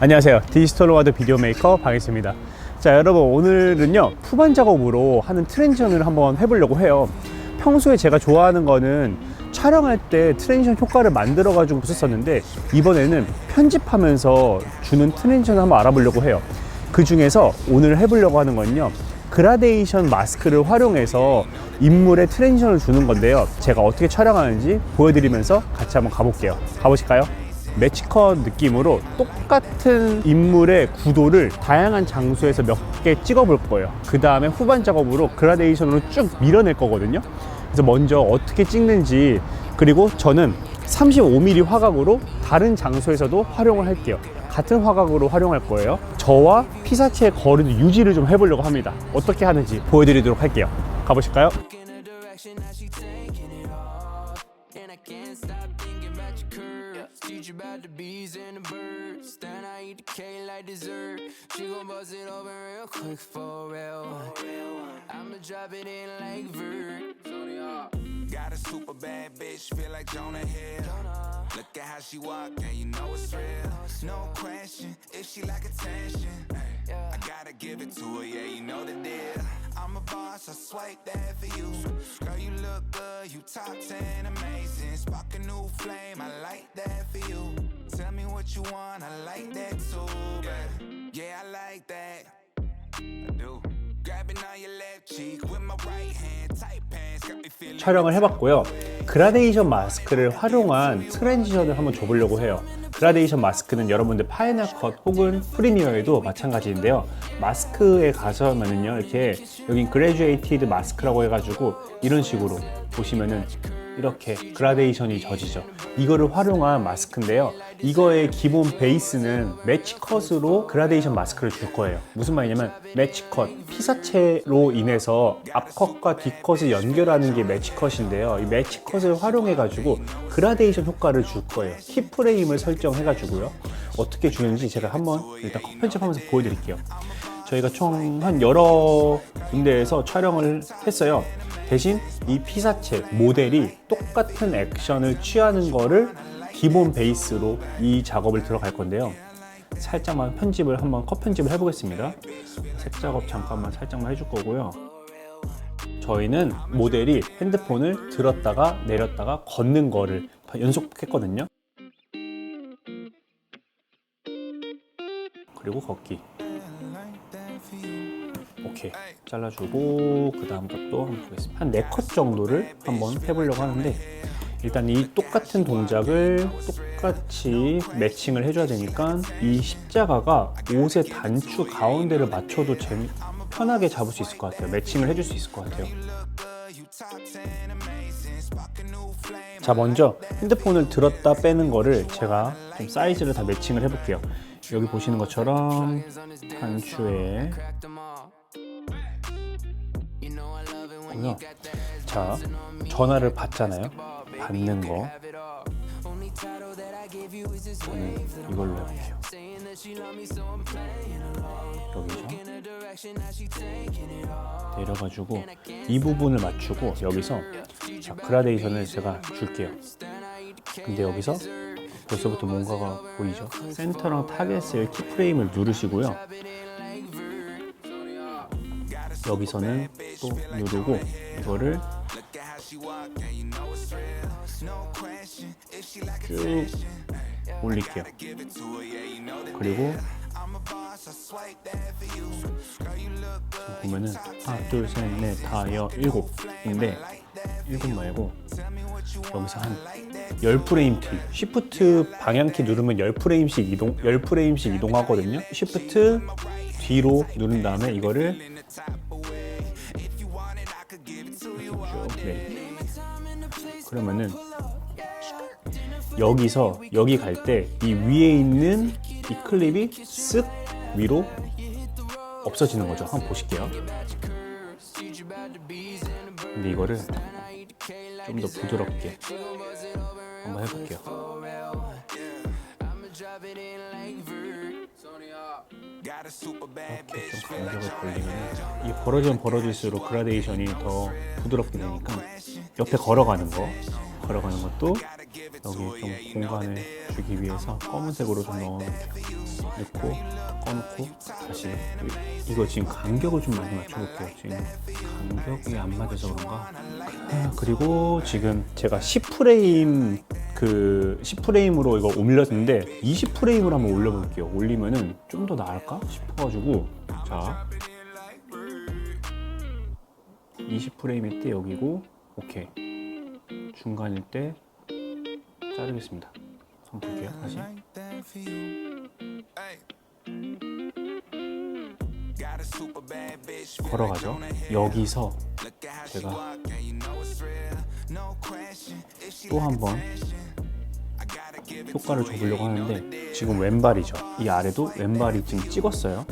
안녕하세요. 디지털 와드 비디오 메이커 방혜수입니다. 자, 여러분 오늘은요 후반 작업으로 하는 트랜지션을 한번 해보려고 해요. 평소에 제가 좋아하는 거는 촬영할 때 트랜지션 효과를 만들어 가지고 썼었는데 이번에는 편집하면서 주는 트랜지션을 한번 알아보려고 해요. 그 중에서 오늘 해보려고 하는 건요. 그라데이션 마스크를 활용해서 인물에 트랜지션을 주는 건데요. 제가 어떻게 촬영하는지 보여드리면서 같이 한번 가볼게요. 가보실까요? 매치컷 느낌으로 똑같은 인물의 구도를 다양한 장소에서 몇 개 찍어 볼 거예요. 그 다음에 후반 작업으로 그라데이션으로 쭉 밀어낼 거거든요. 그래서 먼저 어떻게 찍는지 그리고 저는 35mm 화각으로 다른 장소에서도 활용을 할게요. 같은 화각으로 활용할 거예요. 저와 피사체의 거리도 유지를 좀 해보려고 합니다. 어떻게 하는지 보여드리도록 할게요. 가보실까요? In a direction that she taking it off. And I can't stop thinking about your curves. Teach you about the bees and the birds. Then I eat the cake like dessert. She gon' bust it open real quick for real. I'ma drop it in like Vert. Got a super bad bitch, feel like Jonah Hill. Look at how she walk, and you know it's real. No question, if she like attention, ay, I gotta give it to her, yeah, you know the deal. I'm a boss, I swipe that for you. Girl, you look good, you top 10, amazing. Spark a new flame, I like that for you. Tell me what you want, I like that too, babe. Yeah, I like that. I do. 촬영을 해봤고요. 그라데이션 마스크를 활용한 트랜지션을 한번 줘보려고 해요. 그라데이션 마스크는 여러분들 파이널 컷 혹은 프리미어에도 마찬가지인데요. 마스크에 가서면은요, 이렇게 여긴 그레듀에이티드 마스크라고 해가지고 이런 식으로 보시면은 이렇게 그라데이션이 져지죠. 이거를 활용한 마스크인데요. 이거의 기본 베이스는 매치 컷으로 그라데이션 마스크를 줄 거예요. 무슨 말이냐면 매치 컷, 피사체로 인해서 앞컷과 뒤컷을 연결하는 게 매치 컷인데요. 이 매치 컷을 활용해 가지고 그라데이션 효과를 줄 거예요. 키프레임을 설정해 가지고요. 어떻게 주는지 제가 한번 일단 컷 편집하면서 보여드릴게요. 저희가 총 한 여러 군데에서 촬영을 했어요. 대신 이 피사체 모델이 똑같은 액션을 취하는 거를 기본 베이스로 이 작업을 들어갈 건데요. 살짝만 편집을 한번 컷 편집을 해보겠습니다. 색 작업 잠깐만 살짝만 해줄 거고요. 저희는 모델이 핸드폰을 들었다가 내렸다가 걷는 거를 연속했거든요. 그리고 걷기. 오케이 잘라주고 그 다음 것도 한번 보겠습니다. 한 4컷 정도를 한번 해보려고 하는데 일단 이 똑같은 동작을 똑같이 매칭을 해줘야 되니까 이 십자가가 옷의 단추 가운데를 맞춰도 재미, 편하게 잡을 수 있을 것 같아요. 매칭을 해줄 수 있을 것 같아요. 자 먼저 핸드폰을 들었다 빼는 거를 제가 좀 사이즈를 다 매칭을 해볼게요 여기 보시는 것처럼 it when 고요. 자, 전화를 받잖아요. 받는 거. 저는 이걸로 along. 여기서. 내려가지고 이 부분을 맞추고 여기서 자, 그라데이션을 제가 줄게요. 근데 여기서 벌써부터 뭔가가 보이죠? 센터랑 타겟을 키프레임을 누르시고요. 여기서는 또 누르고 이거를 쭉 올릴게요. 그리고 보면은 하나, 둘, 셋, 넷, 다, 여, 일곱인데 일곱 말고 여기서 한 10프레임 뒤 쉬프트 방향키 누르면 10프레임씩 이동 10프레임씩 이동하거든요. 쉬프트 뒤로 누른 다음에 이거를 쭉 네. 그러면은 여기서 여기 갈 때 이 위에 있는 이 클립이 쓱 위로 없어지는 거죠. 한번 보실게요. 근데 이거를 좀 더 부드럽게 한번 해볼게요. 이렇게 좀 간격을 벌리면 이 벌어지면 벌어질수록 그라데이션이 더 부드럽게 되니까 옆에 걸어가는 거 걸어가는 것도 여기 좀 공간을 주기 위해서 검은색으로 좀 넣어놓고 꺼놓고 다시 이- 이거 지금 간격을 좀 많이 맞춰볼게요. 지금 간격이 안 맞아서 그런가? 아, 그리고 지금 제가 10프레임 그 10프레임으로 이거 올렸는데 20프레임으로 한번 올려볼게요. 올리면은 좀 더 나을까 싶어가지고 자 20프레임일 때 여기고 오케이 중간일 때 자르겠습니다. 한번 볼게요. 다시 걸어가죠. 여기서 제가 또 한 번 효과를. 줘보려고 하는데. 지금 왼발이죠. 이 아래도 왼발이 지금 찍었어요.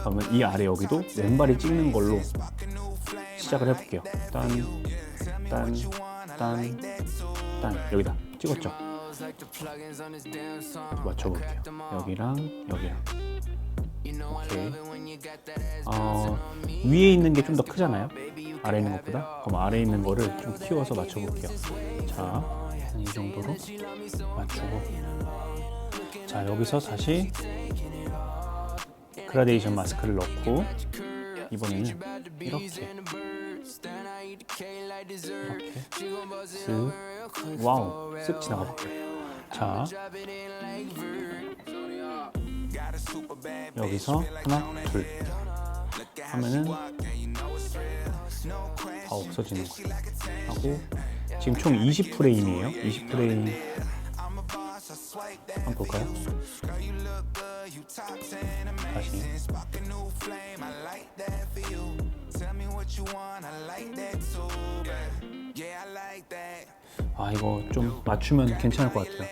그러면 이 아래 여기도 왼발이 찍는 걸로 시작을 해볼게요. 딴, 딴, 딴, 딴 여기다 찍었죠. 맞춰볼게요. 여기랑 여기랑. 오케이. 어. 위에 있는 게 좀 더 크잖아요. 아래 있는 것보다. 그럼 아래 있는 거를 좀 키워서 맞춰볼게요. 자, 한이 정도로 맞추고. 자, 여기서 다시 그라데이션 마스크를 넣고 이번에는 이렇게 이렇게 쓱 와우 쓱 지나가 볼게요. 자, 여기서 하나, 둘 하면은. 다 없어지는 거예요. 하고 지금 총 20프레임이에요. 20프레임 I'm a boss. I swipe that. 한번 볼까요? Girl, you look good. You top 10 amazing. 다시. 아 이거 좀 맞추면 괜찮을 것 같아요.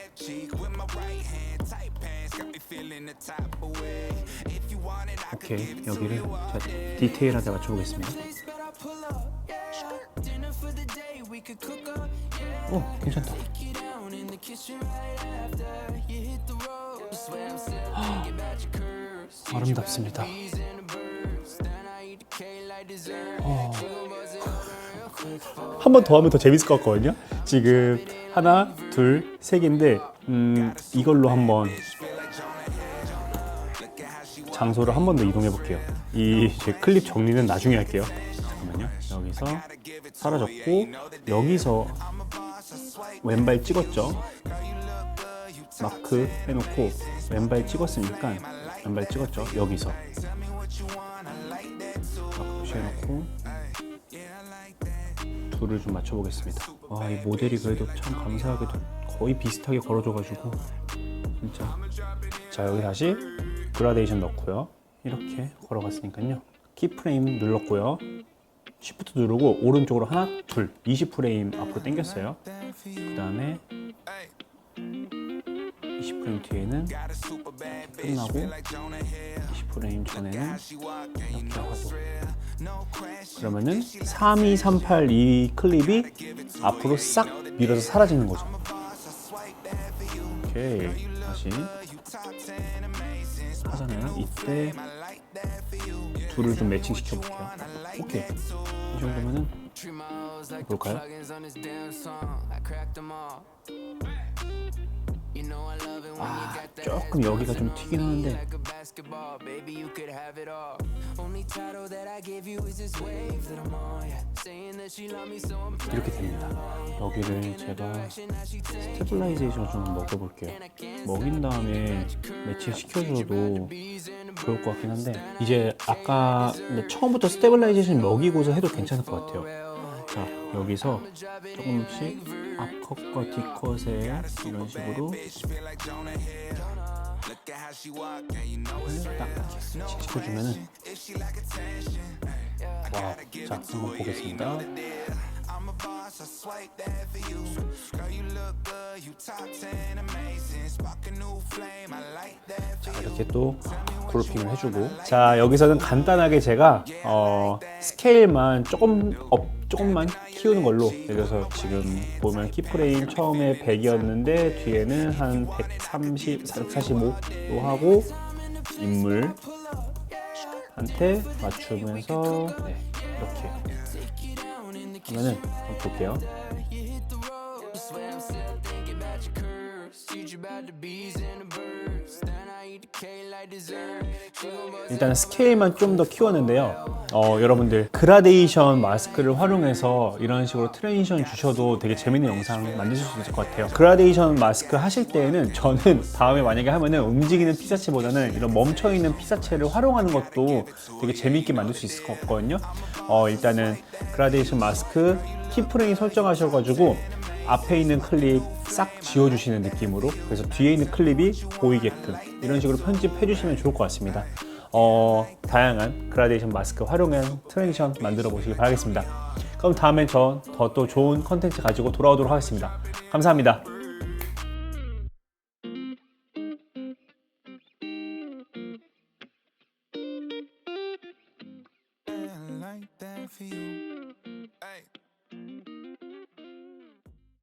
오케이 여기를 day. 디테일하게 맞춰보겠습니다. 오 괜찮다. 아름답습니다. 어. 한번 더 하면 더 재밌을 것 같거든요. 지금 하나, 둘, 세 개인데 음, 이걸로 한번 장소를 한 번 더 이동해 볼게요. 이제 클립 정리는 나중에 할게요. 잠깐만요. 여기서 사라졌고 여기서 왼발 찍었죠. 마크 해놓고 왼발 찍었으니까 왼발 찍었죠. 여기서 마크 표시해놓고 둘을 좀 맞춰보겠습니다. 와, 이 모델이 그래도 참 감사하게도 거의 비슷하게 걸어줘가지고 진짜. 자, 여기 다시 그라데이션 넣고요. 이렇게 걸어갔으니까요. 키프레임 눌렀고요. 쉬프트 누르고 오른쪽으로 하나, 둘, 20프레임 앞으로 당겼어요. 그 다음에 20프레임 뒤에는. 끝나고 Feel like Jonah Hill. 20프레임 전에는 이렇게 하고 real. No question. 그러면은 3238 이 클립이 앞으로 싹 밀어서 사라지는 거죠. 오케이 다시 하잖아요. 이때 둘을 좀 매칭 시켜볼게요. 오케이 이 정도면은 볼까요? 아 조금 여기가 좀 튀긴 하는데 이렇게 됩니다. 여기를 제가 스테빌라이제이션 좀 먹여볼게요. 먹인 다음에 매칭 시켜줘도 좋을 것 같긴 한데 이제 아까 처음부터 스테빌라이제이션 먹이고서 해도 괜찮을 것 같아요. 자 여기서 조금씩 앞컷과 뒤컷에 이런 식으로. 딱 매칭 시켜주면은 If she like attention, 와우 자 한번 보겠습니다. Boss. I swipe that for you. Girl, you look good. You top 10 amazing. Spark a new flame. I like that for 자, you. 이렇게 또 그룹핑을 해주고 자 여기서는 간단하게 제가 어, 스케일만 조금 업 조금만 키우는 걸로 예를 들어서 지금 보면 키프레임 처음에 100이었는데 뒤에는 한 130, 145로 하고 인물 한테 맞추면서 네, 이렇게 하면은 한번 볼게요. 일단 스케일만 좀 더 키웠는데요. 어, 여러분들 그라데이션 마스크를 활용해서 이런 식으로 트랜지션 주셔도 되게 재밌는 영상 만드실 수 있을 것 같아요. 그라데이션 마스크 하실 때에는 저는 다음에 만약에 하면은 움직이는 피사체보다는 이런 멈춰 있는 피사체를 활용하는 것도 되게 재밌게 만들 수 있을 것 같거든요. 어, 일단은 그라데이션 마스크 키프레임 설정하셔가지고 앞에 있는 클립 싹 지워주시는 느낌으로 그래서 뒤에 있는 클립이 보이게끔 이런 식으로 편집해 주시면 좋을 것 같습니다. 어, 다양한 그라데이션 마스크 활용한 트랜지션 만들어 보시길 바라겠습니다. 그럼 다음에 저 더 또 좋은 컨텐츠 가지고 돌아오도록 하겠습니다. 감사합니다.